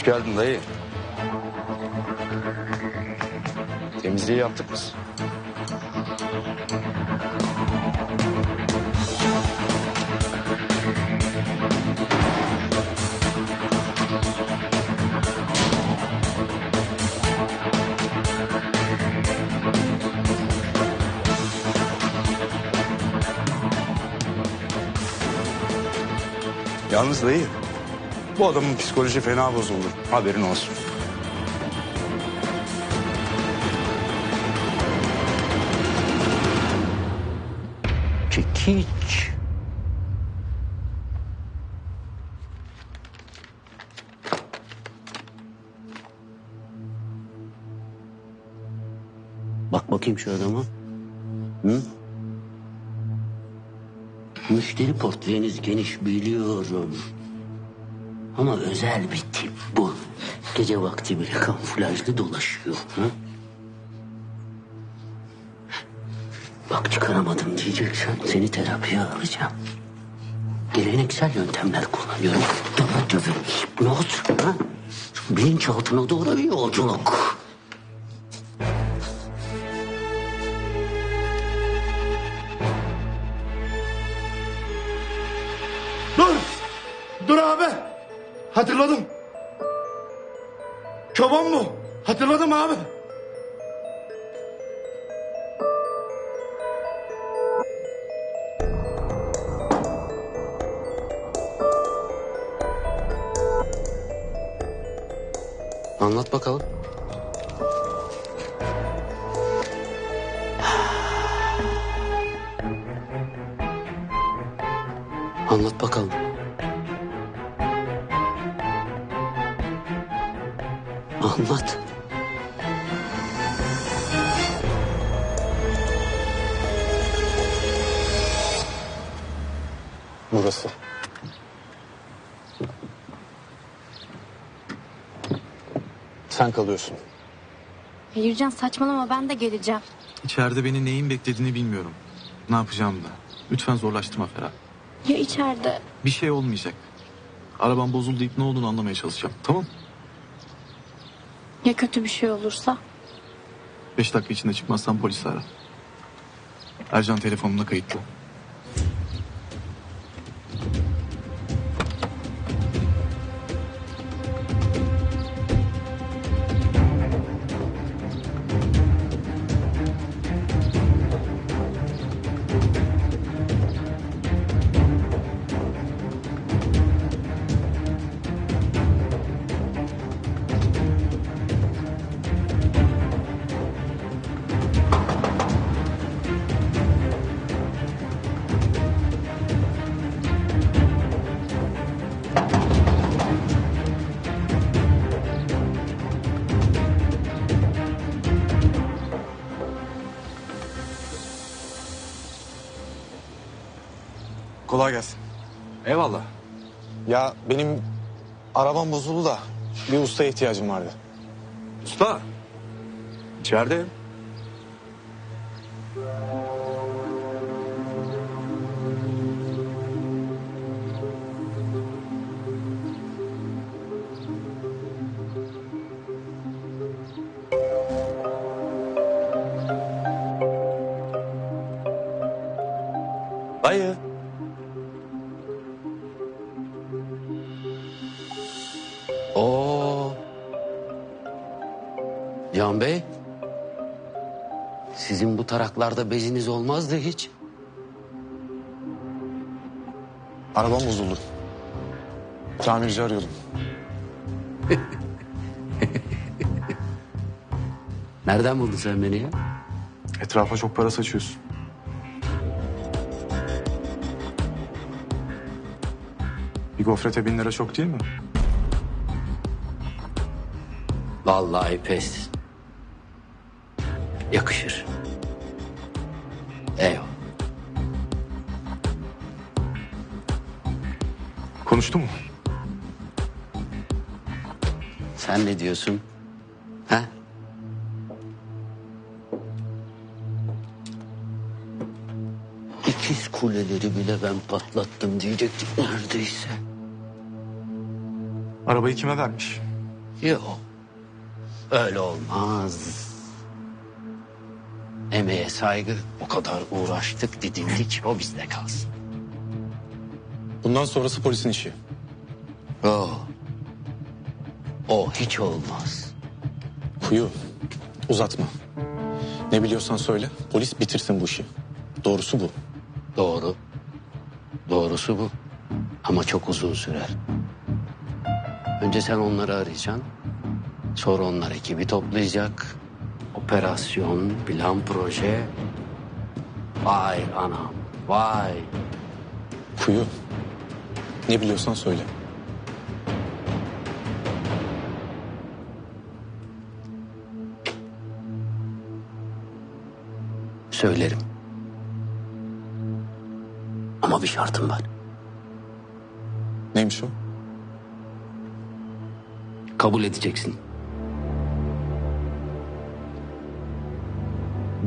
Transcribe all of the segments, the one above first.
Hoş geldin dayı. Temizliği yaptık biz. Yalnız dayı, bu adamın psikoloji fena bozuldu. Haberin olsun. Çekiç. Bak bakayım şu adama. Hı? Müşteri portföyünüz geniş biliyorum. Ama özel bir tip bu. Gece vakti bile kamuflajlı dolaşıyor. Hı? Bak çıkaramadım diyeceksen seni terapiye alacağım. Geleneksel yöntemler kullanıyorum. Daha dövün, hipnoz. Ha? Bilinçaltına doğru bir yolculuk. Dur! Dur abi! Hatırladım. Çoban bu. Hatırladım abi. Anlat bakalım. Anlat bakalım. Anlat. Burası. Sen kalıyorsun. Hayırcan saçmalama ben de geleceğim. İçeride beni neyin beklediğini bilmiyorum. Ne yapacağım da. Lütfen zorlaştırma Ferhat. Ya içeride? Bir şey olmayacak. Arabam bozuldu deyip ne olduğunu anlamaya çalışacağım. Tamam Ya kötü bir şey olursa? Beş dakika içinde çıkmazsan polisi ara. Ercan telefonumda kayıtlı. Kolay gelsin. Eyvallah. Ya benim arabam bozuldu da bir ustaya ihtiyacım vardı. Usta. İçeride. Dayı. Sizin bu taraklarda beziniz olmazdı hiç. Arabam bozuldu. Tamirci arıyordum. Nereden buldun sen beni ya? Etrafa çok para saçıyorsun. Bir gofrete bin lira çok değil mi? Vallahi pes. Yakışır. Eyvallah. Konuştu mu? Sen ne diyorsun? Ha? İkiz kuleleri bile ben patlattım diyecektik neredeyse. Arabayı kime vermiş? Yok. Öyle olmaz. Emeğe saygı o kadar uğraştık didindik o bizde kalsın. Bundan sonrası polisin işi. O. O hiç olmaz. Kuyu uzatma. Ne biliyorsan söyle polis bitirsin bu işi. Doğrusu bu. Doğru. Doğrusu bu. Ama çok uzun sürer. Önce sen onları arayacaksın. Sonra onlar ekibi toplayacak. Operasyon, plan, proje. Vay anam, vay. Kuyu ne biliyorsan söyle. Söylerim. Ama bir şartım var. Neymiş o? Kabul edeceksin.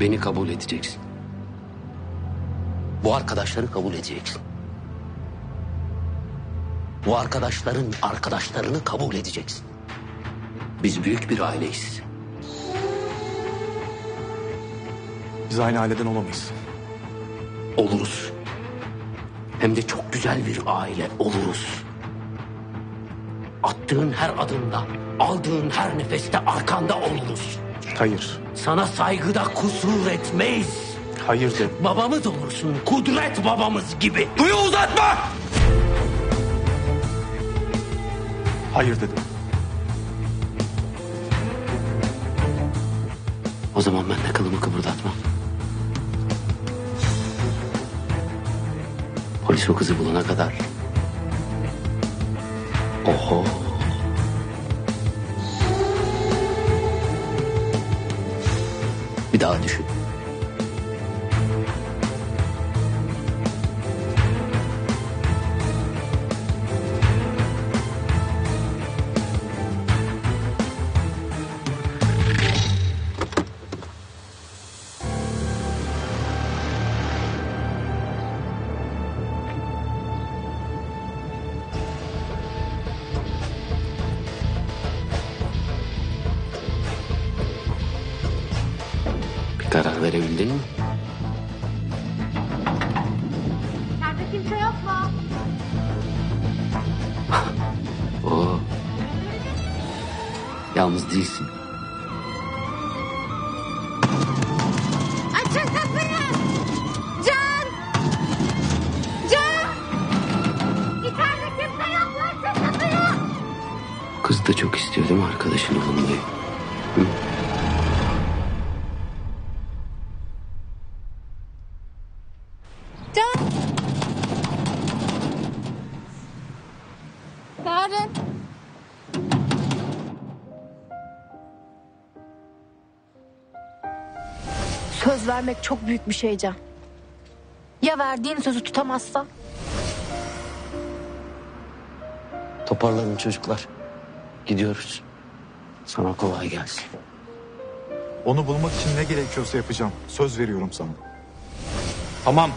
Beni kabul edeceksin. Bu arkadaşları kabul edeceksin. Bu arkadaşların arkadaşlarını kabul edeceksin. Biz büyük bir aileyiz. Biz aynı aileden olamayız. Oluruz. Hem de çok güzel bir aile oluruz. Attığın her adımda, aldığın her nefeste arkanda oluruz. Hayır. Sana saygıda kusur etmeyiz. Hayır de. Babamız olursun, kudret babamız gibi. Duyu uzatma! Hayır dedim. O zaman ben de kılımı kıpırdatmam. Polis o kızı bulana kadar. Oho. Bir daha düşün. Yalnız değilsin. Açın kapıyı! Can! Can! İçeride kimse yok mu? Açın kapıyı! Kız da çok istiyor değil mi arkadaşını bulmayı? Hı? Söz vermek çok büyük bir şey Can. Ya verdiğin sözü tutamazsan? Toparlanın çocuklar. Gidiyoruz. Sana kolay gelsin. Onu bulmak için ne gerekiyorsa yapacağım. Söz veriyorum sana. Tamam.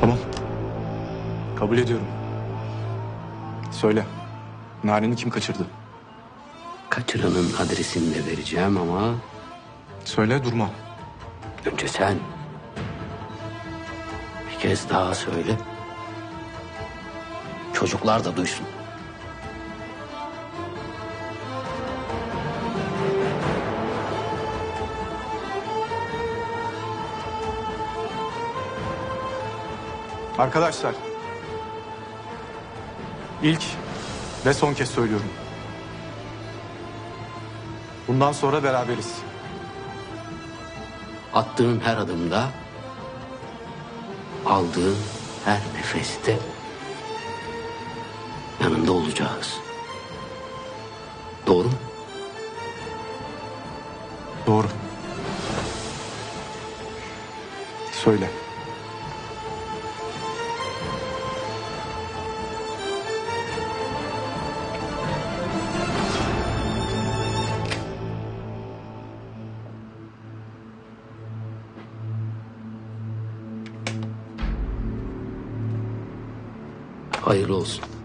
Tamam. Kabul ediyorum. Söyle. Narin'i kim kaçırdı? Kaçıranın adresini de vereceğim ama Söyle durma. önce sen. Bir kez daha söyle. Çocuklar da duysun. Arkadaşlar. İlk ve son kez söylüyorum. Bundan sonra beraberiz. Attığın her adımda, aldığın her nefeste yanında olacağız. Doğru mu? Doğru. Söyle. Hayırlı olsun.